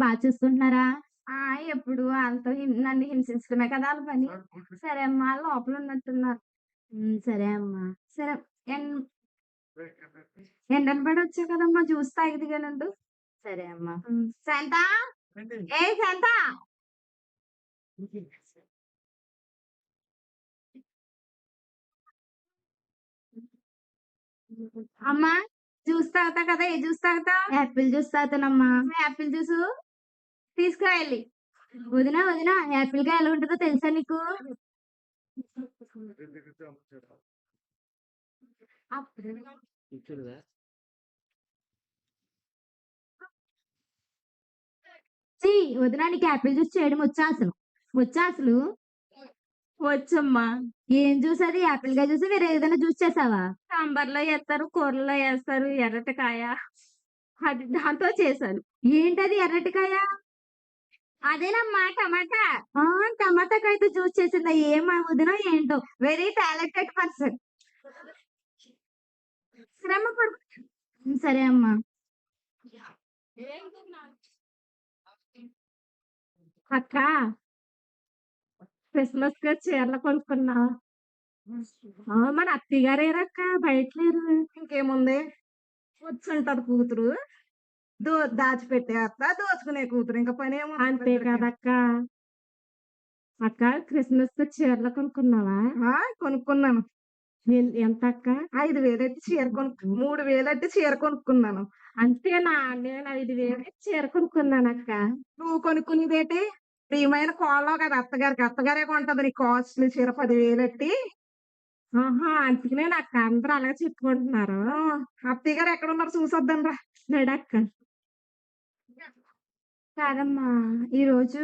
బాగా చూసుకుంటున్నారా ఆ ఎప్పుడు వాళ్ళతో నన్ను హింసించడమే కదా వాళ్ళ పని. సరే అమ్మా లోపల ఉన్నట్టున్నారు. ఉమ్, సరే అమ్మా. సరే ఎన్- ఎండలు పడి వచ్చా కదమ్మా జ్యూస్ తాగిదిగానండు. సరే అమ్మా. శాంత? ఏ శాంత? అమ్మా జ్యూస్ తాగుతా కదా ఏ జ్యూస్ తాగుతా యాపిల్ జ్యూస్ తాగుతానమ్మా. Apple juice? తీసుకురాయాలి. వదిన వదిన యాపిల్గా ఎలా ఉంటుందో తెలుసా నీకు? వదిన నీకు యాపిల్ జ్యూస్ చేయడం వచ్చా అసలు వచ్చా అసలు వచ్చమ్మా. ఏం జ్యూస్ అది? యాపిల్గా జ్యూస్? వేరే ఏదైనా జ్యూస్ చేసావా? సాంబార్లో వేస్తారు కూరలో వేస్తారు ఎర్రటికాయ అది దాంతో చేశాను. ఏంటది ఎర్రటికాయ అదేనమ్మా టమాటా ఆ టమాటా జ్యూస్ చేసిందా ఏం వదిన ఏంటో. వెరీ టాలెంటెడ్ పర్సన్ శ్రమ పడు సరే అమ్మా. అక్క క్రిస్మస్గా చీరలు కొనుక్కున్నా. మన అత్తయ్య గారేరక్క? బయట లేరు. ఇంకేముంది? వచ్చుంటది కూతురు. దో దాచిపెట్టే అత్త దోచుకునే కూతురు ఇంకా పని ఏమో అంతే కదక్క. అక్క క్రిస్మస్కి చీరలు కొనుక్కున్నావా? కొనుక్కున్నాను. ఎంత అక్క ఐదు వేలట్టి చీర కొనుక్కు మూడు వేలట్టి చీర కొనుక్కున్నాను. అంతేనా? నేను ఐదు వేలు చీర కొనుక్కున్నాను అక్క నువ్వు కొనుక్కునేదేటి? ప్రియమైన కోళ్ళ కదా అత్తగారికి. అత్తగారే కొంటది నీ కాస్ట్లీ చీర పదివేలట్టి. ఆహా అందుకనే నాకు అందరూ అలాగే చెప్పుకుంటున్నారు. అత్తయ్య గారు ఎక్కడ ఉన్నారు చూసొద్దాం రా నడక్క. కాదమ్మా ఈ రోజు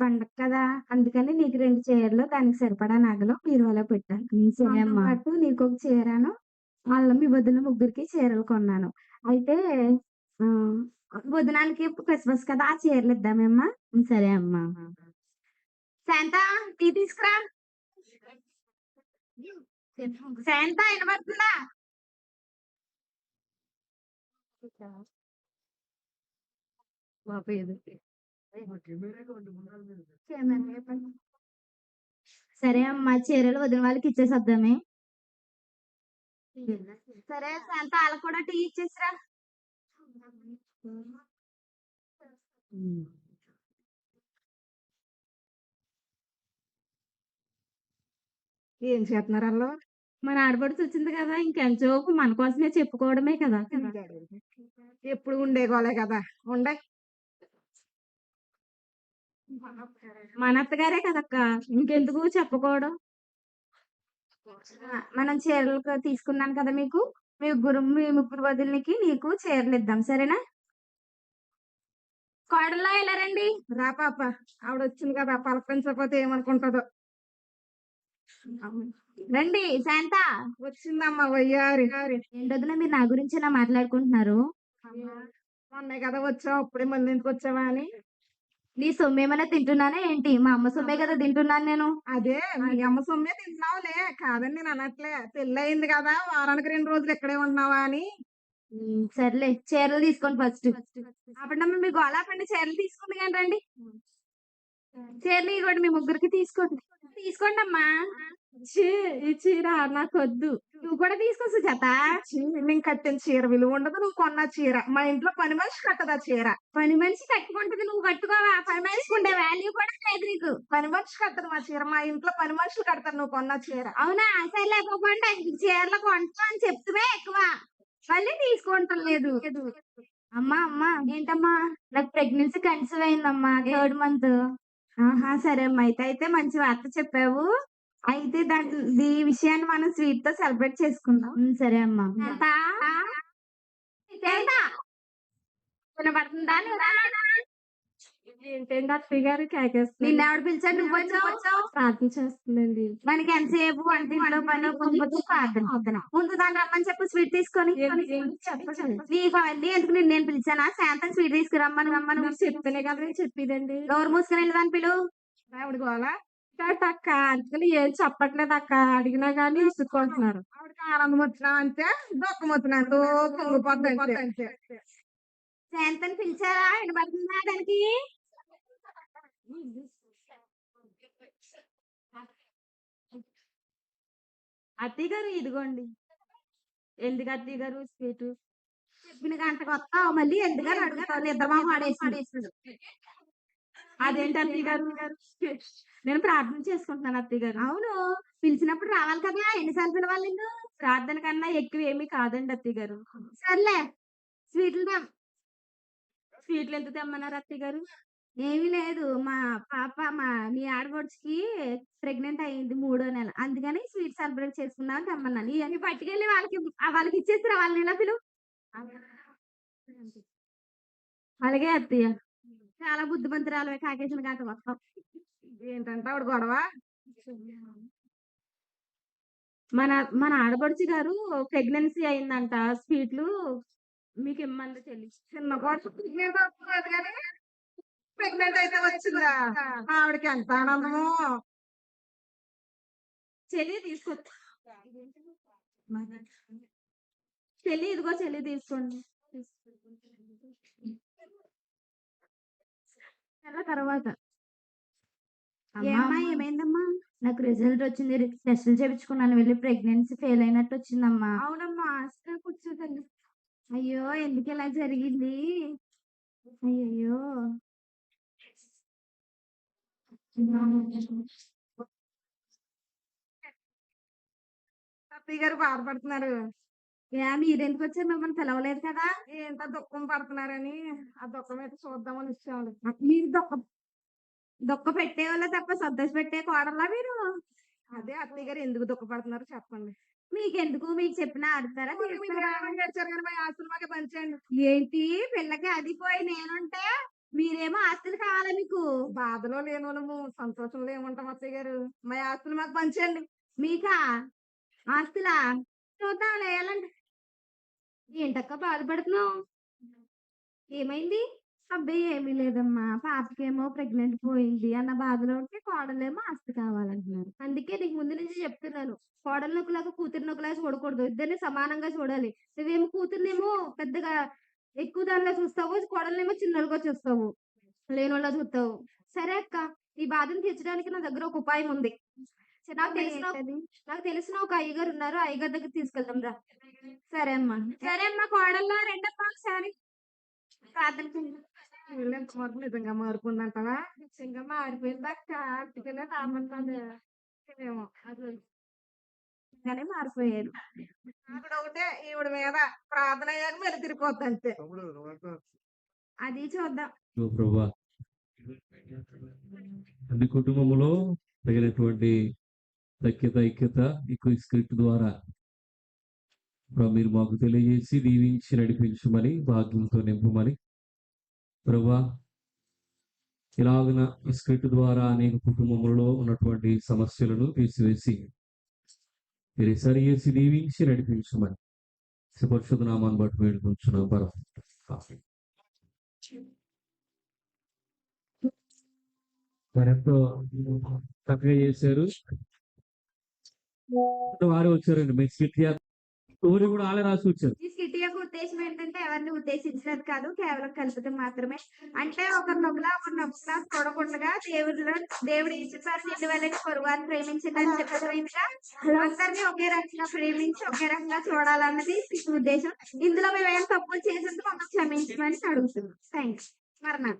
పండగ కదా అందుకని నీకు రెండు చీరలు దానికి సరిపడా నగలు బీరువాలో పెట్టాను. ఉమ్, సరే అమ్మా? పాటు నీకు ఒక చీరను వాళ్ళ మీ వదిన ముగ్గురికి చీరలు కొన్నాను. అయితే ఆ, వదినాలకి క్రిస్మస్ కదా ఆ చీరలు ఇద్దామమ్మా ఉమ్, సరే అమ్మా. శాంత టీ తీసుకురా. శాంత వినబడుతుందా? సరే అమ్మా చీరలు వదిన వాళ్ళకి ఇచ్చేసొద్దామే. సరే శాంత వాళ్ళకి కూడా టీ ఇచ్చేసిరా. ఏం చేస్తున్నారు వాళ్ళు మన ఆడపడుచు వచ్చింది కదా ఇంకెంచోపు మన కోసమే చెప్పుకోవడమే కదా. ఎప్పుడు ఉండే గోలే కదా. ఉండే. మన అత్తగారే కదక్క? ఇంకెందుకు చెప్పుకోవడం? మనం చీరలు తీసుకున్నాను కదా మీకు? మీ ముగ్గురు మీ ముగ్గురు వదిలికి నీకు చీరలు ఇద్దాం సరేనా? కోడల్లో ఎలా రండి. రా పాప. ఆవిడ వచ్చింది కదా పలకరించకపోతే ఏమనుకుంటుందో. రండి శాంత. వచ్చిందమ్మా వయ్యారి. ఏంటొద్దున మీరు నా గురించేనా మాట్లాడుకుంటున్నారు? మొన్నే కదా వచ్చావు అప్పుడే మళ్ళీ ఎందుకు వచ్చావా అని? నీ సొమ్ము ఏమైనా తింటున్నానా ఏంటి? మా అమ్మ సొమ్మే కదా తింటున్నాను నేను. అదే మీ అమ్మ సొమ్మే తింటున్నావులే. కాదని నేను అనట్లే. పెళ్ళి అయింది కదా వారానికి రెండు రోజులు ఇక్కడే ఉన్నావా అని. ఉమ్, సర్లే చీరలు తీసుకోండి ఫస్ట్. అప్పుడమ్మ మీ గోళాపండి చీరలు తీసుకుంది కానీ రండి. చీరలు ఇవ్వండి మీ ముగ్గురికి తీసుకోండి. తీసుకోండి అమ్మా ఈ చీర నాకు వద్దు నువ్వు కూడా తీసుకో సుజాత నేను కట్టిన చీర విలువ ఉండదు. నువ్వు కొన్న చీర. మా ఇంట్లో పని మనిషి కట్టదా చీర? పని మనిషి కట్టుకుంటది. నువ్వు కట్టుకోవా? పని మనిషికి ఉండే వాల్యూ కూడా లేదు నీకు. పని మనిషి కట్టదు మా చీర. మా ఇంట్లో పని మనుషులు కడతారు నువ్వు కొన్న చీర. అవునా? సరే పోకుండా చీరలు కొంటాం అని చెప్తువే ఎక్కువ. మళ్ళీ తీసుకుంటాం లేదు అమ్మా అమ్మా ఏంటమ్మా? నాకు ప్రెగ్నెన్సీ కన్సీవ్ అయిందమ్మా థర్డ్ మంత్ ఆహా సరే అమ్మా. అయితే అయితే మంచి వార్త చెప్పావు. అయితే ఈ విషయాన్ని మనం స్వీట్తో సెలబ్రేట్ చేసుకుందాం. సరే అమ్మా? ఏంటండి అత్తయ్య గారు కేకేస్తుంది నిన్న పిలిచాడు నువ్వు వచ్చావు? ప్రార్థన చేస్తుందండి మనకి ఎంతసేపు వంటింట్లో పని ప్రార్థన. ముందు దాన్ని రమ్మని చెప్పు స్వీట్ తీసుకొని. చెప్పండి. నీకు అవన్నీ ఎందుకు నిన్ను నేను పిలిచానా? శాంతం స్వీట్ తీసుకురమ్మని రమ్మని. చెప్తేనే కదా చెప్పేదండి. నోరు మూసుకుని వెళ్ళదాని పిలు. ఆవిడ గోలా. అక్క. అందుకని ఏం చెప్పట్లేదు అక్క. అడిగినా కానీ ఇసుకుంటున్నారు ఆవిడకి ఆనందం వచ్చినా అంతే దుఃఖం వచ్చినా అంతే. పొంగిపోద్ది అంతే. శాంతని పిలిచారా వినబడుతుందా దానికి? అత్తయ్య గారు ఇదిగోండి. ఎందుకు అత్తయ్య గారు స్వీట్? చెప్పిన గంటకు వస్తావు మళ్ళీ ఎందుకని అడుగుతావు నిద్రమా పాడేసి అదేంటి అత్తయ్య గారు? నేను ప్రార్థన చేసుకుంటున్నాను అత్తయ్య గారు. అవును. పిలిచినప్పుడు రావాలి కదా ఎన్నిసార్లు పిలవాలి నిన్ను? ప్రార్థన కన్నా ఎక్కువ ఏమీ కాదండి అత్తయ్య గారు. సర్లే. స్వీట్లు దా స్వీట్లు ఎంత తెమ్మన్నారు అత్తయ్య గారు? ఏమీ లేదు. మా పాప మా మీ ఆడపడుచుకి ప్రెగ్నెంట్ అయ్యింది మూడో నెల. అందుకని స్వీట్ సెలబ్రేట్ చేసుకుందాం రమ్మన్నాను ఇవన్నీ పట్టుకెళ్ళి వాళ్ళకి వాళ్ళకి ఇచ్చేసి వాళ్ళని ఇలా పిలువు? అలాగే అత్తయ్య. చాలా బుద్ధిమంతురాలు కాకేసిన గంట మొత్తం. ఏంటంటే ఆవిడ గొడవ? మన మన ఆడపడుచు గారు ప్రెగ్నెన్సీ అయిందంట స్వీట్లు మీకు ఇమ్మంది చెల్లి. చిన్న ప్రెగ్నెంట్ అయితే వచ్చిందా? ఆవిడకి ఎంత ఆనందము. చెల్లి తీసుకో చెల్లి ఇదిగో చెల్లి తీసుకోండి. నెల తర్వాత. ఏమ్మా. ఏమైందమ్మా? నాకు రిజల్ట్ వచ్చింది. టెస్టులు చేపించుకున్నాను. వెళ్ళి ప్రెగ్నెన్సీ ఫెయిల్ అయినట్టు వచ్చిందమ్మా. అవునమ్మా ఆస్తిగా కూర్చోదండి. అయ్యో ఎందుకు ఇలా జరిగింది? అయ్యయ్యో. అత్తయ్య గారు బాధపడుతున్నారు. యా మీరెందుకు వచ్చారు మిమ్మల్ని పిలవలేదు కదా? ఏంటో దుఃఖం పడుతున్నారని. ఆ దుఃఖం అయితే చూద్దామని వచ్చాము మీరు దొక్క దొక్క పెట్టేవాళ్ళ తప్ప సంతోష పెట్టే కోడలా మీరు? అదే అత్తయ్య గారు ఎందుకు దుఃఖపడుతున్నారో చెప్పండి. మీకెందుకు? మీకు చెప్పినా ఆడతారా? ఆస్తులు మాకే పంచండి ఏంటి? పిల్లకి అది పోయి నేనుంటే మీరేమో ఆస్తులు కావాలా మీకు? బాధలో లేని వాళ్ళము సంతోషంలో ఏముంటాం అత్తయ్య గారు? మా ఆస్తులు మాకు పంచండి మీకా? ఆస్తులా? చూద్దాం లేయాలండి ఏంటక్క బాధపడుతున్నావు? ఏమైంది? అబ్బాయి ఏమీ లేదమ్మా. పాపకేమో ప్రెగ్నెంట్ పోయింది అన్న బాధలో ఉంటే కోడలేమో ఆస్తి కావాలంటున్నారు. అందుకే నీకు ముందు నుంచి చెప్తున్నాను. కోడలు నొక్కులాగా కూతురు నొక్కులాగా చూడకూడదు. ఇద్దరిని సమానంగా చూడాలి. నువ్వేమో కూతుర్నేమో పెద్దగా ఎక్కువ దానిలో చూస్తావు. కోడలనేమో చిన్నగా చూస్తావు. లేనోళ్ళ చూస్తావు. సరే అక్క ఈ బాధను తీర్చడానికి నా దగ్గర ఒక ఉపాయం ఉంది. నాకు తెలిసిన నాకు తెలిసిన ఒక అయ్యగారు ఉన్నారు. అయ్యగారి దగ్గర తీసుకెళ్దాం రా. సరే అమ్మా. సరే అమ్మా కోడల్లో రెండమ్మా ఒకసారి మార్పు నిజంగా మార్పు ఉందంటావా నిజంగా మారిపోయింది అక్క. అందుకనే రామంటాను ఏమో అసలు నిజంగానే మారిపోయారు ఆవిడ ఒకటే ఈవిడ మీద ప్రార్థన అయ్యాక మరి తిరిగిపోద్ది అంతే. అది చూద్దాం. ప్రభా అన్ని కుటుంబంలో తగినటువంటి సఖ్యత ఐక్యత ఈ స్క్రిప్ట్ ద్వారా మీరు మాకు తెలియజేసి దీవించి నడిపించమని భాగ్యంతో నింపమని. ప్రభా ఇలాగున ఈ స్క్రిప్ట్ ద్వారా అనేక కుటుంబములలో ఉన్నటువంటి సమస్యలను తీసివేసి మీరు సరి చేసి దీవించి నడిపించమని. సుపరిశుద్ధ నామాన్ని బట్టి వేడుకుంటున్నాం పరం మరెంతో చక్కగా చేశారు? వారే వచ్చారండి మీ స్కిట్ స్టోరీ కూడా వాళ్ళే రాసి వచ్చారు ఈ సిటీ యొక్క ఉద్దేశం ఏంటంటే ఎవరిని ఉద్దేశించినది కాదు కేవలం కల్పితం మాత్రమే. అంటే ఒకరినొకలా ఒకలా ఒకరిని చూడకుండా దేవుడిలో దేవుడు ఇచ్చిపారు నిండు వెళ్ళని పొరుగుని ప్రేమించడానికి చెప్పడమైనగా అందరినీ ఒకే రకంగా ప్రేమించి ఒకే రకంగా చూడాలన్నది ఉద్దేశం. ఇందులో మేము ఏం తప్పులు చేసేందుకు మమ్మల్ని క్షమించమని అడుగుతున్నాం. థ్యాంక్స్ మరణం